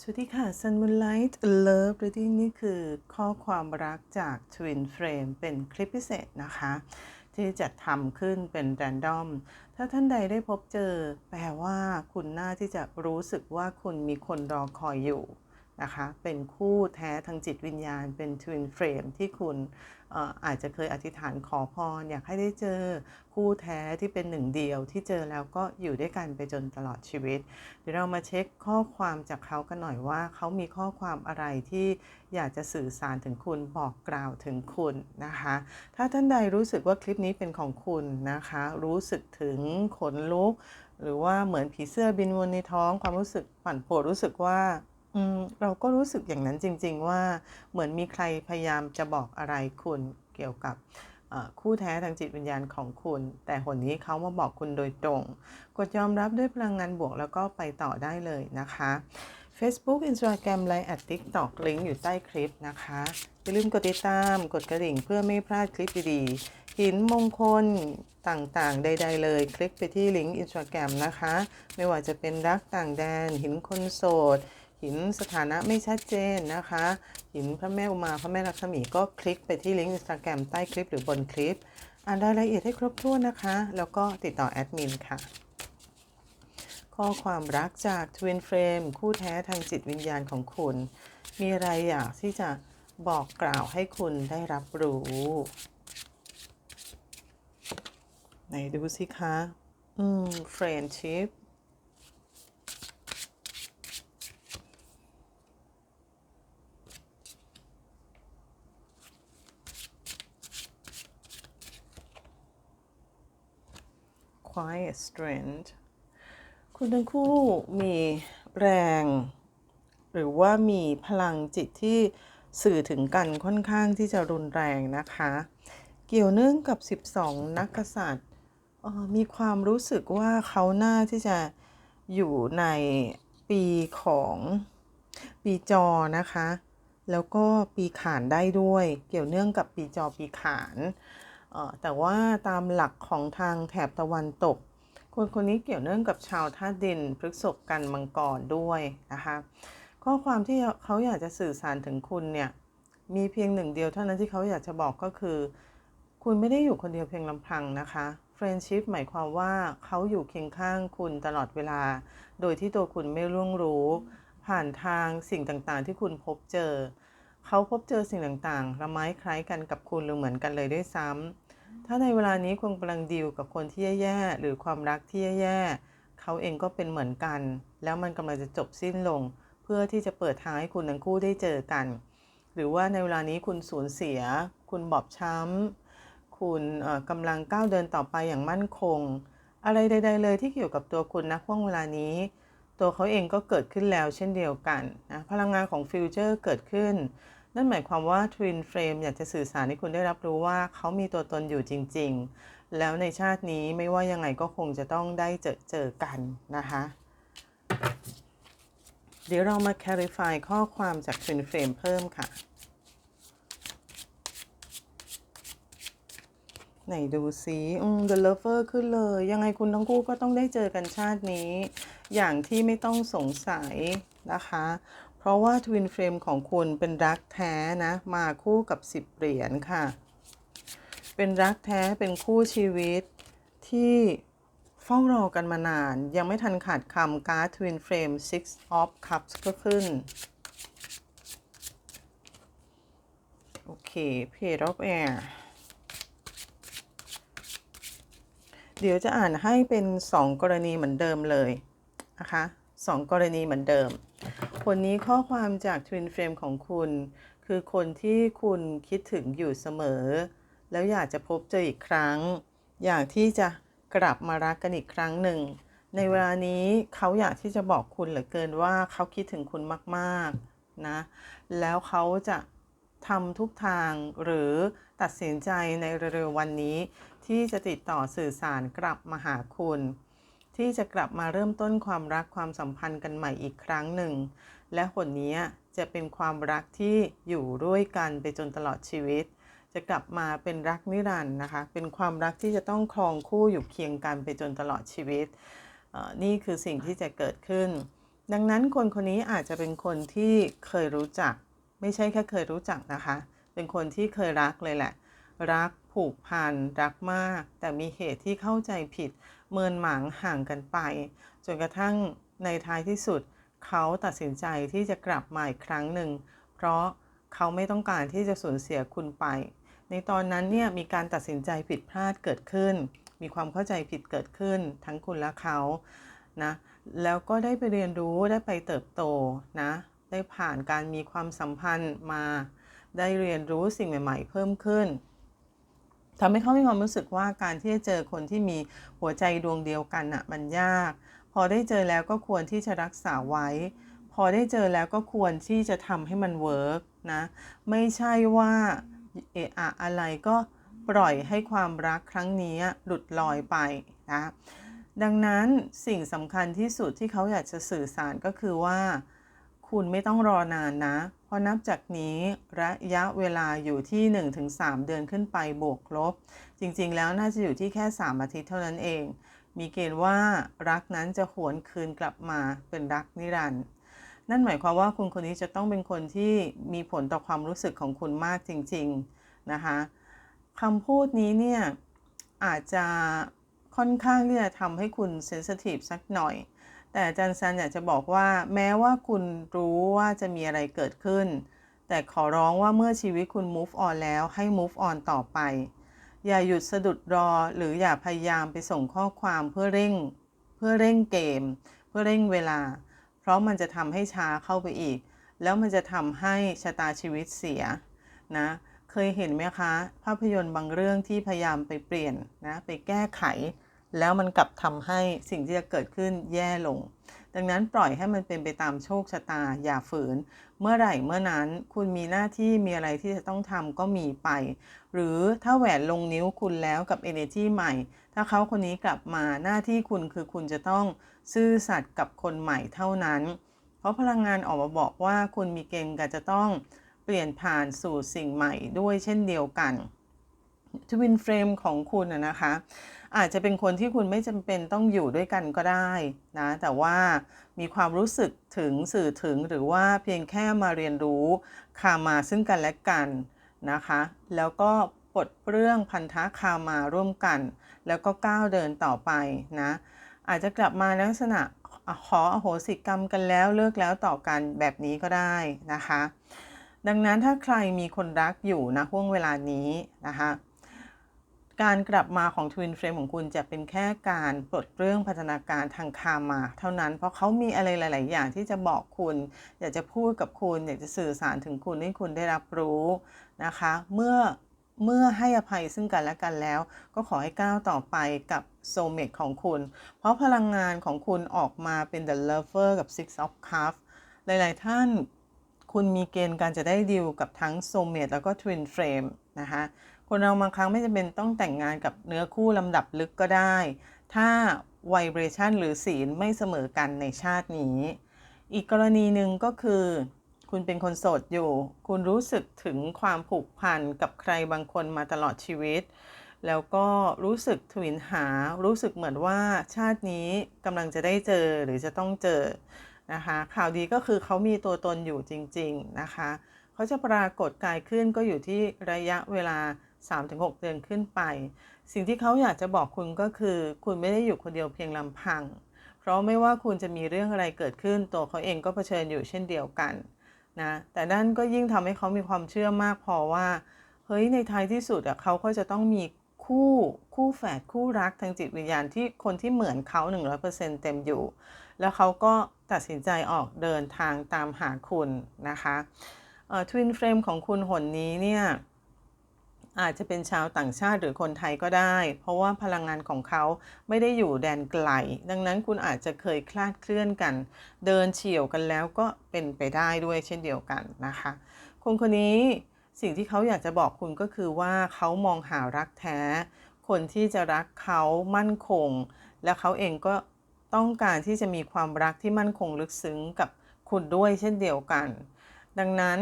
สวัสดีค่ะ Sun Moonlight Love Reading นี่คือข้อความรักจาก Twin Frame เป็นคลิปพิเศษนะคะ ที่จะทำขึ้นเป็นแรนดอม ถ้าท่านใดได้พบเจอ แปลว่าคุณน่าที่จะรู้สึกว่าคุณมีคนรอคอยอยู่ นะคะ เป็นคู่แท้ทางจิตวิญญาณ เป็น Twin Frame ที่คุณอาจจะเคยอธิษฐานขอพร อยากให้ได้เจอคู่แท้ที่เป็นหนึ่งเดียวที่เจอแล้วก็อยู่ด้วยกันไปจนตลอดชีวิต เดี๋ยวเรามาเช็คข้อความจากเขากันหน่อยว่า เขามีข้อความอะไรที่อยากจะสื่อสารถึงคุณบอกกล่าวถึงคุณนะคะ ถ้าท่านใดรู้สึกว่าคลิปนี้เป็นของคุณนะคะ รู้สึกถึงขนลุก หรือว่าเหมือนผีเสื้อบินวนในท้องความรู้สึกปั่นป่วนรู้สึกว่า เราก็รู้สึกอย่างนั้นจริง ๆ ว่าเหมือนมีใครพยายามจะบอกอะไรคุณเกี่ยวกับคู่แท้ทางจิตวิญญาณของคุณ แต่หนนี้เขามาบอกคุณโดยตรง กดยอมรับด้วยพลังงานบวกแล้วก็ไปต่อได้เลยนะคะ Facebook Instagram Line แอด TikTok ลิงก์อยู่ใต้คลิปนะคะ อย่าลืมกดติดตามกดกระดิ่งเพื่อไม่พลาดคลิปดีๆหินมงคลต่างๆ ใด ๆ เลย คลิกไปที่ลิงก์ Instagram นะคะ ไม่ว่าจะเป็นรักต่างแดน หินคนโสด หินสถานะไม่ชัดเจนนะคะ หินพระแม่อุมาพระแม่ลักษมีก็คลิกไปที่ลิงก์ Instagram ใต้คลิปหรือบนคลิป อ่านรายละเอียดให้ครบถ้วนนะคะ แล้วก็ติดต่อแอดมินค่ะ ข้อความรักจาก Twin Frame คู่แท้ทางจิตวิญญาณของคุณ มีอะไรอยากที่จะบอกกล่าวให้คุณได้รับรู้ไหนดูสิคะ อืม friendship ควาย strength คุณทั้งคู่มีแรง หรือว่ามีพลังจิตที่สื่อถึงกันค่อนข้างที่จะรุนแรงนะคะ เกี่ยวเนื่องกับ 12 นักกษัตริย์มีความรู้สึกว่าเขาน่าที่จะอยู่ในปีของปีจอนะคะ แล้วก็ปีขานได้ด้วย เกี่ยวเนื่องกับปีจอปีขานเแต่ว่าตามหลักของทางแถบตะวันตก คนคนนี้เกี่ยวเนื่องกับชาวธาตุดินพฤษภกันมังกรด้วยนะคะข้อความที่เขาอยากจะสื่อสารถึงคุณเนี่ยมีเพียงหนึ่งเดียวเท่านั้นที่เขาอยากจะบอกก็คือ คุณไม่ได้อยู่คนเดียวเพียงลำพังนะคะ friendship หมายความว่าเขาอยู่เคียงข้างคุณตลอดเวลา โดยที่ตัวคุณไม่ร่วงรู้ ผ่านทางสิ่งต่างๆ ที่คุณพบเจอ เขาพบเจอสิ่งต่างๆละไม้คล้ายกันกับคุณหรือเหมือนกันเลยด้วยซ้ำ ถ้าในเวลานี้คุณกำลังดีลกับคนที่แย่ๆหรือความรักที่แย่ๆเขาเองก็เป็นเหมือนกัน แล้วมันกำลังจะจบสิ้นลง เพื่อที่จะเปิดทางให้คุณทั้งคู่ได้เจอกัน หรือว่าในเวลานี้คุณสูญเสีย คุณบอบช้ำคุณกำลังก้าวเดินต่อไปอย่างมั่นคง อะไรใด ๆ เลยที่เกี่ยวกับตัวคุณนะห่วงเวลานี้ ตัวเขาเองก็เกิดขึ้นแล้วเช่นเดียวกันนะพลังงานของฟิวเจอร์เกิดขึ้น นั่นหมายความว่า Twin Frame อยากจะสื่อสารให้คุณได้รับรู้ว่าเขามีตัวตนอยู่จริง ๆ แล้วในชาตินี้ไม่ว่ายังไงก็คงจะต้องได้เจอเจอกันนะคะ เดี๋ยวเรามา clarify ข้อความจาก Twin Frame เพิ่มค่ะ ไหนดูซิอืม The Lover ขึ้นเลย ยังไงคุณทั้งคู่ก็ต้องได้เจอกันชาตินี้ อย่างที่ไม่ต้องสงสัยนะคะ ราะว่า Twin Frame ของคุณเป็นรักแท้นะ มาคู่กับ 10 เหรียญค่ะ เป็นรักแท้เป็นคู่ชีวิตที่เฝ้ารอกันมานาน ยังไม่ทันขาดคำการ์ด Twin Frame Six of Cups ก็ขึ้น โอเค Page of Air เดี๋ยวจะอ่านให้เป็น 2 กรณีเหมือนเดิมเลยนะคะสองกรณีเหมือนเดิม คนนี้ข้อความจาก Twin Frame ของคุณ คือคนที่คุณคิดถึงอยู่เสมอ แล้วอยากจะพบเจออีกครั้ง อยากที่จะกลับมารักกันอีกครั้งหนึ่ง ในเวลานี้เขาอยากที่จะบอกคุณเหลือเกินว่าเขาคิดถึงคุณมากๆนะ แล้วเขาจะทำทุกทางหรือตัดสินใจในเร็วๆวันนี้ ที่จะติดต่อสื่อสารกลับมาหาคุณที่จะกลับมาเริ่มต้นความรักความสัมพันธ์กันใหม่อีกครั้งหนึ่ง และหนนี้จะเป็นความรักที่อยู่ด้วยกันไปจนตลอดชีวิต จะกลับมาเป็นรักนิรันดร์นะคะ เป็นความรักที่จะต้องครองคู่อยู่เคียงกันไปจนตลอดชีวิตอ่อนี่คือสิ่งที่จะเกิดขึ้น ดังนั้นคนคนนี้อาจจะเป็นคนที่เคยรู้จัก ไม่ใช่แค่เคยรู้จักนะคะ เป็นคนที่เคยรักเลยแหละ รักผูกพันรักมาก แต่มีเหตุที่เข้าใจผิด เมินหมางห่างกันไป จนกระทั่งในท้ายที่สุดเขาตัดสินใจที่จะกลับมาอีกครั้งหนึ่ง เพราะเขาไม่ต้องการที่จะสูญเสียคุณไป ในตอนนั้นเนี่ยมีการตัดสินใจผิดพลาดเกิดขึ้น มีความเข้าใจผิดเกิดขึ้น ทั้งคุณและเขานะแล้วก็ได้ไปเรียนรู้ได้ไปเติบโตนะได้ผ่านการมีความสัมพันธ์มา ได้เรียนรู้สิ่งใหม่ๆ เพิ่มขึ้นทำให้เขามีความรู้สึกว่าการที่จะเจอคนที่มีหัวใจดวงเดียวกันอะมันยาก อได้เจอแล้วก็ควรที่จะรักษาไว้ พอได้เจอแล้วก็ควรที่จะทำให้มันเวิร์กนะ ไม่ใช่ว่าเอะอะอะไรก็ปล่อยให้ความรักครั้งนี้หลุดลอยไปนะดังนั้นสิ่งสำคัญที่สุดที่เขาอยากจะสื่อสารก็คือว่า คุณไม่ต้องรอนานนะ เพราะนับจากนี้ระยะเวลาอยู่ที่ 1-3 เดือนขึ้นไปบวกลบ จริงๆ แล้วน่าจะอยู่ที่แค่ 3 อาทิตย์เท่านั้นเอง มีเกณฑ์ว่ารักนั้นจะหวนคืนกลับมาเป็นรักนิรันดร์นั่นหมายความว่าคุณคนนี้จะต้องเป็นคนที่มีผลต่อความรู้สึกของคุณมากจริงๆนะคะคำพูดนี้เนี่ยอาจจะค่อนข้างที่จะทำให้คุณเซนซิทีฟสักหน่อย แต่อาจารย์ซันอยากจะบอกว่าแม้ว่าคุณรู้ว่าจะมีอะไรเกิดขึ้น แต่ขอร้องว่าเมื่อชีวิตคุณ move on แล้วให้ move on ต่อไป อย่าหยุดสะดุดรอ หรืออย่าพยายามไปส่งข้อความเพื่อเร่ง เพื่อเร่งเกม เพื่อเร่งเวลา เพราะมันจะทำให้ช้าเข้าไปอีก แล้วมันจะทำให้ชะตาชีวิตเสียนะเคยเห็นไหมคะ ภาพยนตร์บางเรื่องที่พยายามไปเปลี่ยนนะไปแก้ไข แล้วมันกลับทำให้สิ่งที่จะเกิดขึ้นแย่ลง ดังนั้นปล่อยให้มันเป็นไปตามโชคชะตา อย่าฝืน เมื่อไหร่เมื่อนั้นคุณมีหน้าที่มีอะไรที่จะต้องทำก็มีไป หรือถ้าแหวนลงนิ้วคุณแล้วกับ energy ใหม่ ถ้าเขาคนนี้กลับมาหน้าที่คุณคือคุณจะต้องซื่อสัตย์กับคนใหม่เท่านั้น เพราะพลังงานออกมาบอกว่าคุณมีเกณฑ์กจะต้องเปลี่ยนผ่านสู่สิ่งใหม่ด้วยเช่นเดียวกันทวินเฟรมของคุณนะคะ อาจจะเป็นคนที่คุณไม่จำเป็นต้องอยู่ด้วยกันก็ได้นะ แต่ว่ามีความรู้สึกถึงสื่อถึงหรือว่าเพียงแค่มาเรียนรู้คามาซึ่งกันและกัน นะคะ แล้วก็ปลดเปลื้องพันธะคามาร่วมกัน แล้วก็ก้าวเดินต่อไปนะ อาจจะกลับมาลักษณะขออโหสิกรรมกันแล้วเลิกแล้วต่อกันแบบนี้ก็ได้นะคะ ดังนั้นถ้าใครมีคนรักอยู่นะห่วงเวลานี้นะคะ การกลับมาของ Twin Flame ของคุณจะเป็นแค่การปลดเรื่องพัฒนาการทางคามา เท่านั้น เพราะเขามีอะไรหลาย ๆ อย่างที่จะบอกคุณ อยากจะพูดกับคุณ อยากจะสื่อสารถึงคุณให้คุณได้รับรู้นะคะ เมื่อเมื่อให้อภัยซึ่งกันและกันแล้ว ก็ขอให้ก้าวต่อไปกับโซเมตของคุณ เพราะพลังงานของคุณออกมาเป็น The Lover กับ Six of Cups หลาย ๆ ท่าน คุณมีเกณฑ์การจะได้ดีลกับทั้งโซเมตแล้วก็ Twin Flame นะคะ คนเราบางครั้งไม่จำเป็นต้องแต่งงานกับเนื้อคู่ลำดับลึกก็ได้ ถ้าไวเบรชันหรือศีลไม่เสมอกันในชาตินี้ อีกกรณีหนึ่งก็คือ คุณเป็นคนโสดอยู่ คุณรู้สึกถึงความผูกพันกับใครบางคนมาตลอดชีวิต แล้วก็รู้สึกทวินหา รู้สึกเหมือนว่าชาตินี้กำลังจะได้เจอหรือจะต้องเจอนะคะข่าวดีก็คือเขามีตัวตนอยู่จริง ๆ นะคะ เขาจะปรากฏกายขึ้นก็อยู่ที่ระยะเวลา 3-6 เดือนขึ้นไป สิ่งที่เขาอยากจะบอกคุณก็คือ คุณไม่ได้อยู่คนเดียวเพียงลำพัง เพราะไม่ว่าคุณจะมีเรื่องอะไรเกิดขึ้น ตัวเขาเองก็เผชิญอยู่เช่นเดียวกันนะแต่นั่นก็ยิ่งทำให้เขามีความเชื่อมากพอว่าเฮ้ยในท้ายที่สุดอะเขาก็จะต้องมีคู่คู่แฝดคู่รักทางจิตวิญญาณที่คนที่เหมือนเขา 100%เต็มอยู่ แล้วเขาก็ตัดสินใจออกเดินทางตามหาคุณนะคะทวินเฟรมของคุณหนนี้เนี่ย อาจจะเป็นชาวต่างชาติหรือคนไทยก็ได้ เพราะว่าพลังงานของเขาไม่ได้อยู่แดนไกล ดังนั้นคุณอาจจะเคยคลาดเคลื่อนกัน เดินเฉี่ยวกันแล้วก็เป็นไปได้ด้วยเช่นเดียวกันนะคะ คนคนนี้สิ่งที่เขาอยากจะบอกคุณก็คือว่าเขามองหารักแท้ คนที่จะรักเขามั่นคง และเขาเองก็ต้องการที่จะมีความรักที่มั่นคงลึกซึ้งกับคุณด้วยเช่นเดียวกัน ดังนั้น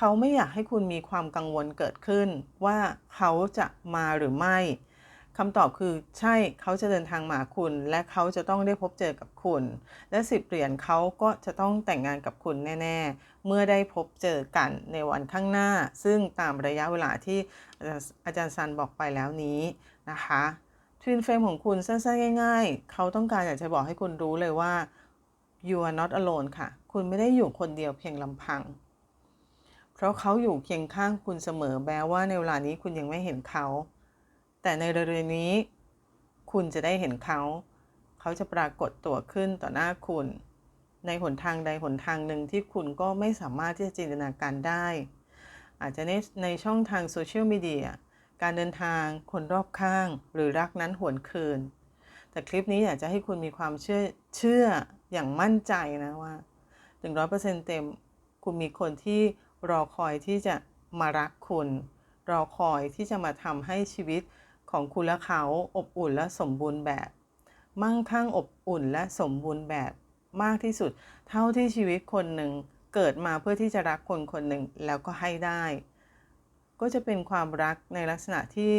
เขาไม่อยากให้คุณมีความกังวลเกิดขึ้น ว่าเขาจะมาหรือไม่คำตอบคือใช่เขาจะเดินทางมาหาคุณ และเขาจะต้องได้พบเจอกับคุณ และสิบเหรียญเขาก็จะต้องแต่งงานกับคุณแน่ ๆ เมื่อได้พบเจอกันในวันข้างหน้า ซึ่งตามระยะเวลาที่อาจารย์ซันบอกไปแล้วนี้นะคะทวินเฟรมของคุณสั้นๆง่าย ๆ เขาต้องการอยากจะบอกให้คุณรู้เลยว่า you are not alone ค่ะ คุณไม่ได้อยู่คนเดียวเพียงลำพัง เพราะเขาอยู่เคียงข้างคุณเสมอแม้ว่าในเวลานี้คุณยังไม่เห็นเขา แต่ในเร็วๆนี้ คุณจะได้เห็นเขา เขาจะปรากฏตัวขึ้นต่อหน้าคุณ ในหนทางใดหนทางหนึ่งที่คุณก็ไม่สามารถที่จะจินตนาการได้ อาจจะในในช่องทางโซเชียลมีเดียการเดินทางคนรอบข้าง หรือรักนั้นหวนคืน แต่คลิปนี้อยากจะให้คุณมีความเชื่อเชื่ออย่างมั่นใจนะว่าถึงร้อยเปอร์เซ็นต์เต็มคุณมีคนที่ รอคอยที่จะมารักคุณ รอคอยที่จะมาทำให้ชีวิตของคุณและเขาอบอุ่นและสมบูรณ์แบบ มั่งคั่งอบอุ่นและสมบูรณ์แบบมากที่สุด เท่าที่ชีวิตคนหนึ่งเกิดมาเพื่อที่จะรักคนคนหนึ่งแล้วก็ให้ได้ ก็จะเป็นความรักในลักษณะที่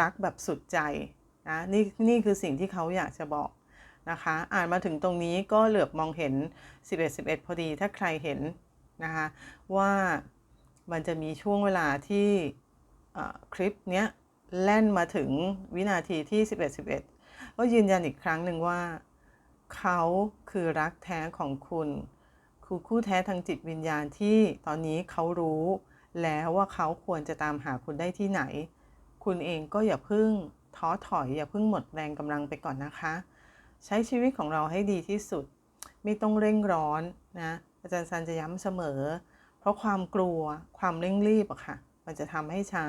รักแบบสุดใจนะนี่นี่คือสิ่งที่เขาอยากจะบอกนะคะ อ่านมาถึงตรงนี้ก็เหลือบมองเห็น 11 11 พอดีถ้าใครเห็น นะคะว่ามันจะมีช่วงเวลาที่คลิปเนี้ยแล่นมาถึงวินาทีที่ 11 11 ก็ยืนยันอีกครั้งหนึ่งว่า เขาคือรักแท้ของคุณคือคู่แท้ทางจิตวิญญาณที่ตอนนี้เขารู้แล้วว่าเขาควรจะตามหาคุณได้ที่ไหน คุณเองก็อย่าพึ่งท้อถอยอย่าพึ่งหมดแรงกำลังไปก่อนนะคะ ใช้ชีวิตของเราให้ดีที่สุด ไม่ต้องเร่งร้อนนะ อาจารย์ซันจะย้ำเสมอ เพราะความกลัวความเร่งรีบอะค่ะ มันจะทำให้ช้า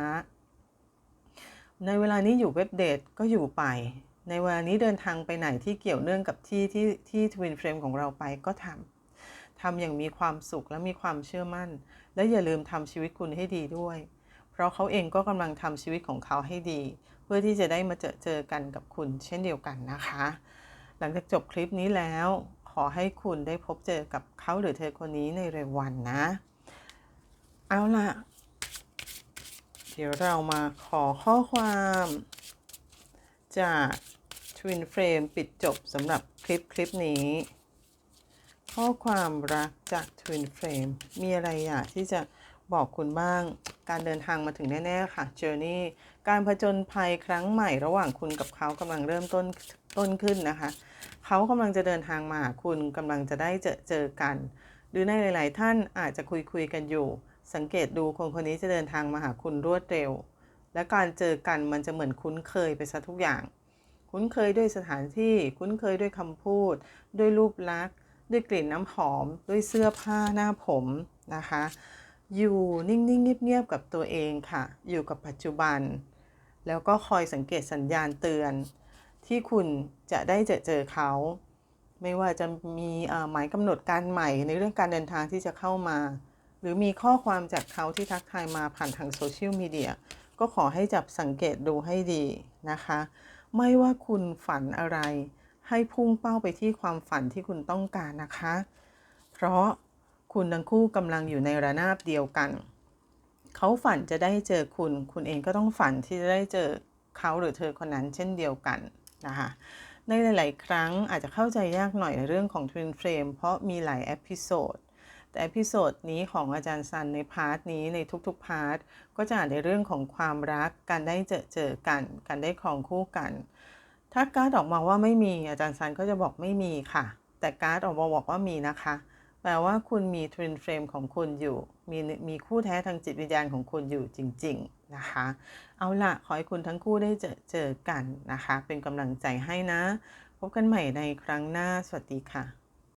ในเวลานี้อยู่เว็บเดทก็อยู่ไป ในเวลานี้เดินทางไปไหนที่เกี่ยวเนื่องกับที่ที่ที่ทวินเฟรมของเราไปก็ทำทำอย่างมีความสุขและมีความเชื่อมั่น และอย่าลืมทำชีวิตคุณให้ดีด้วย เพราะเขาเองก็กำลังทำชีวิตของเขาให้ดี เพื่อที่จะได้มาเจอเจอกันกับคุณเช่นเดียวกันนะคะ หลังจากจบคลิปนี้แล้ว ขอให้คุณได้พบเจอกับเขาหรือเธอคนนี้ในเร็ววันนะ เอาล่ะ เดี๋ยวเรามาขอข้อความ จาก Twin Frame ปิดจบสำหรับคลิปคลิปนี้ ข้อความรักจาก Twin Frame มีอะไรอยากที่จะบอกคุณบ้าง การเดินทางมาถึงแน่ ๆ ค่ะ Journey การผจญภัยครั้งใหม่ระหว่างคุณกับเขากำลังเริ่มต้น ต้นขึ้นนะคะ เขากำลังจะเดินทางมาหาคุณกำลังจะได้เจอเจอกัน หรือในหลาย ๆ ท่านอาจจะคุยคุยกันอยู่ สังเกตดูคนคนนี้จะเดินทางมาหาคุณรวดเร็ว และการเจอกันมันจะเหมือนคุ้นเคยไปซะทุกอย่าง คุ้นเคยด้วยสถานที่ คุ้นเคยด้วยคำพูด ด้วยรูปลักษณ์ ด้วยกลิ่นน้ำหอม ด้วยเสื้อผ้าหน้าผมนะคะ อยู่นิ่ง ๆ เงียบ ๆ กับตัวเองค่ะ อยู่กับปัจจุบันแล้วก็คอยสังเกตสัญญาณเตือน ที่คุณจะได้เจอเจอเขา ไม่ว่าจะมีหมายกำหนดการใหม่ในเรื่องการเดินทางที่จะเข้ามา หรือมีข้อความจากเขาที่ทักทายมาผ่านทางโซเชียลมีเดียก็ขอให้จับสังเกตดูให้ดีนะคะ ไม่ว่าคุณฝันอะไร ให้พุ่งเป้าไปที่ความฝันที่คุณต้องการนะคะ เพราะคุณทั้งคู่กำลังอยู่ในระนาบเดียวกัน เขาฝันจะได้เจอคุณ คุณเองก็ต้องฝันที่จะได้เจอเขาหรือเธอคนนั้นเช่นเดียวกัน นะคะในหลาย ๆ ครั้งอาจจะเข้าใจยากหน่อยในเรื่องของ Twin Frame เพราะมีหลายเอพิโซดแต่เอพิโซดนี้ของอาจารย์ซันในพาร์ทนี้ในทุก ๆ พาร์ท ก็จะอ่านในเรื่องของความรัก การได้เจอเจอกัน การได้ครองคู่กัน ถ้าการ์ดออกมาว่าไม่มีอาจารย์ซันก็จะบอกไม่มีค่ะ แต่การ์ดออกมาบอกว่ามีนะคะ แปลว่าคุณมีทวินเฟรมของคุณอยู่ มีมีคู่แท้ทางจิตวิญญาณของคุณอยู่จริง ๆ นะคะ เอาละขอให้คุณทั้งคู่ได้เจอเจอกันนะคะ เป็นกำลังใจให้นะ พบกันใหม่ในครั้งหน้า สวัสดีค่ะ